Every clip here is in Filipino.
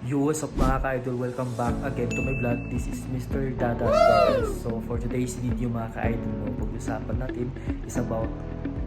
Yo, what's up mga ka-idol? Welcome back again to my vlog. This is Mr. Dada Lopez. So for today's video mga ka-idol, pag-usapan natin is about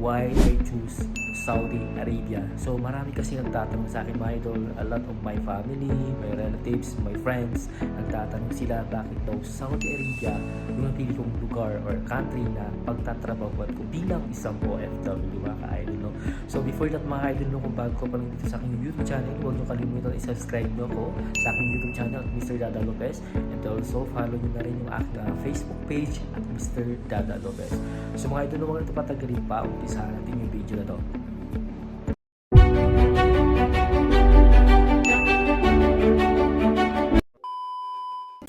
why I choose Saudi Arabia. So marami kasi nagtatanong sa akin mga idol, a lot of my family, my relatives, my friends, nagtatanong sila bakit daw Saudi Arabia yung napili kong lugar or country na pagtatrabahuan ko bilang isang OFW mga ka-idol. No? So before that mga idol, no, kung bago ka pa lang dito sa aking YouTube channel, huwag niyo kalimutan i-subscribe nyo ako sa aking YouTube channel at Mr. Dada Lopez and also follow nyo na rin yung aking ah, Facebook page at Mr. Dada Lopez. So mga idol, huwag natin patagalin pa, umpisahan natin yung video na to.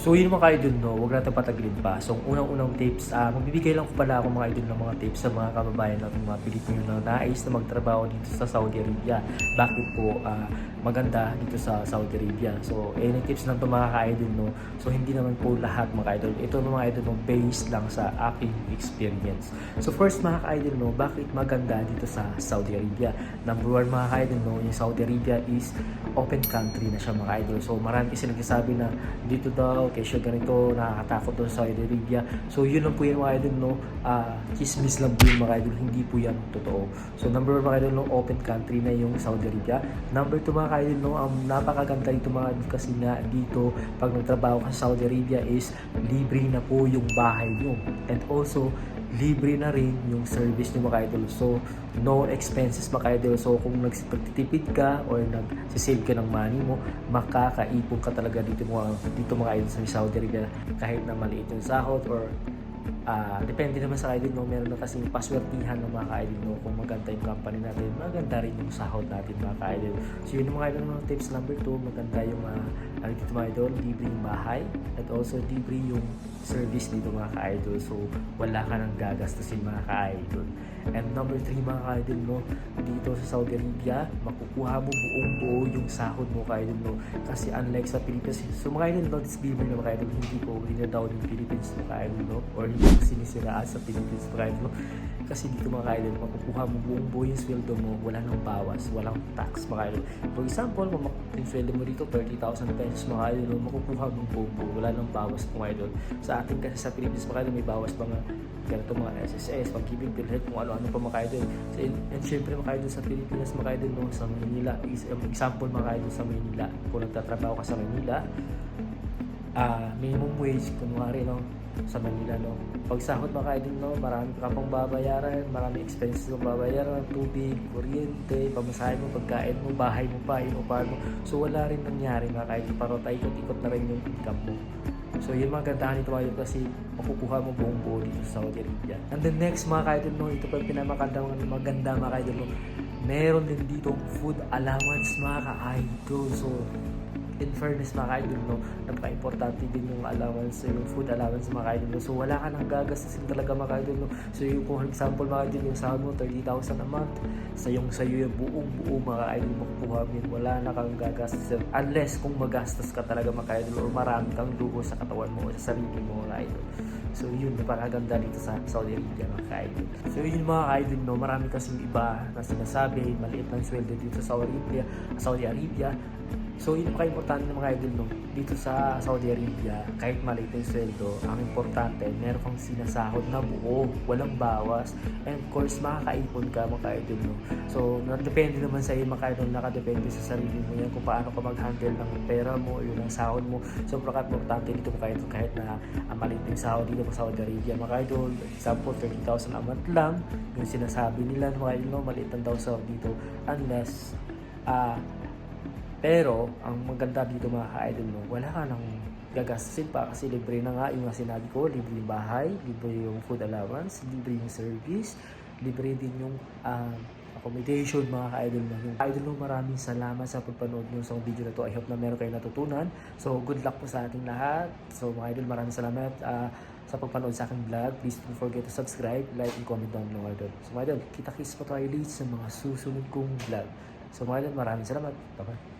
So yun mga ka-idol no, huwag natin patagalin pa. So unang-unang tips, ah magbibigay lang ko pala ako mga idol ng mga tips sa mga kababayan natin mga Pilipino na nais na magtrabaho dito sa Saudi Arabia. Bakit po ah, maganda dito sa Saudi Arabia? So yung tips lang to mga ka-idol no. So hindi naman po lahat mga ka-idol. Ito mga idol no, based lang sa aking experience. So first mga ka-idol no, bakit maganda dito sa Saudi Arabia? Number one mga ka-idol no, yung Saudi Arabia is open country na siya mga idol. So marami kasi nagsasabi na dito daw, kesyo ganito, nakakatakot daw sa Saudi Arabia. So yun lang po yun mga idol, no? Ah, chismis lang po yun mga idol, hindi po yan totoo. So number one mga idol, no? open country na yung Saudi Arabia. Number two mga idol, no? Um, napakaganda dito mga idol kasi nga dito, pag nagtrabaho ka sa Saudi Arabia is libre na po yung bahay nyo. And also, libre na rin yung service nyo mga idol. So, no expenses mga idol. So, kung nagtitipid ka or nagsisave ka ng money mo, makakaipon ka talaga dito mga, dito mga idol sa Saudi Arabia. Kahit na maliit yung sahod or ah depende naman sa idol no meron na kasi paswertihan ng mga ka-idol no kung maganda yung company natin maganda rin yung sahod natin mga ka-idol so yun yung mga idol no tips number 2 maganda yung uh, dito mga idol libre yung bahay at also libre yung service dito mga ka-idol. So wala ka nang gagastusin mga ka-idol. And number 3 mga ka-idol no dito sa Saudi Arabia makukuha mo buong buo yung sahod mo ka-idol no. Kasi unlike sa Pilipinas so mga idol no disclaimer na mga idol hindi ko rinadaw ng Philippines mga ka-idol no or hindi ko sinisiraan sa Philippines mga idol no. Kasi dito mga ka-idol makukuha mo buong buo yung sweldo mo wala nang bawas walang tax mga idol for example kung yung sweldo mo dito 30,000 pesos mga idol no, makukuha mo buong buo wala nang bawas mga idol sa atin kasi sa Philippines mga idol may bawas pa nga ganito mga SSS, pag-ibig, PhilHealth, kung ano-ano pa mga idol. So, and, and syempre mga idol sa Pilipinas, mga idol no, sa Manila. Is, um, example mga idol sa Manila. Kung nagtatrabaho ka sa Manila, ah minimum wage, kunwari no, sa Manila no. Pag sahod mga idol no, marami ka pang babayaran, marami expenses mo babayaran, tubig, kuryente, pamasahe mo, pagkain mo, bahay mo pa, inupahan mo. So wala rin nangyari mga idol, parang ikot-ikot na rin yung income mo. So yun mga gandahan nito mga idol kasi makukuha mo buong buo dito sa Saudi Arabia. And the next mga kaidol no, ito pa yung pinamaganda maganda mga kaidol no, meron din dito food allowance mga ka-idol. So in fairness mga ka-idol no, napaka-importante din yung allowance, yung food allowance mga ka-idol no. So wala ka nang gagastusin talaga mga ka-idol no. So yung kung example mga ka-idol, yung sahod mo 30,000 a month, sa yung sa iyo yung buong buo mga ka-idol makukuha mo yun. Wala na kang gagastos unless kung magastos ka talaga mga ka-idol or marami kang luho sa katawan mo o sa sarili mo mga ka-idol. So yun, napakaganda dito sa Saudi Arabia mga ka-idol. So yun mga ka-idol no, marami kasing iba na sinasabi, maliit lang sweldo dito sa Saudi Arabia, Saudi Arabia. So yun pa importante ng mga idol no, dito sa Saudi Arabia, kahit maliit yung sweldo, ang importante, meron kang sinasahod na buo, walang bawas. And of course, makakaipon ka mga idol no. So, depende naman sa iyo mga idol, nakadepende sa sarili mo yan kung paano ka mag-handle ng pera mo, yun ang sahod mo. So, importante dito mga idol, kahit na ang maliit yung sahod dito sa Saudi Arabia mga idol, example, 30,000 a month lang, yung sinasabi nila mga idol, no, maliit lang daw sahod dito, unless, ah, pero, ang maganda dito mga ka-idol no, wala ka nang gagastusin pa kasi libre na nga yung sinabi ko, libre yung bahay, libre yung food allowance, libre yung service, libre din yung ah, accommodation mga ka-idol no. Yung idol no, maraming salamat sa pagpanood nyo sa video na to. I hope na meron kayo natutunan. So, good luck po sa ating lahat. So, mga idol, maraming salamat ah, sa pagpanood sa aking vlog. Please don't forget to subscribe, like, and comment down below idol. So, mga idol, kita-kits pa tayo ulit sa mga susunod kong vlog. So, mga idol, maraming salamat. Bye-bye.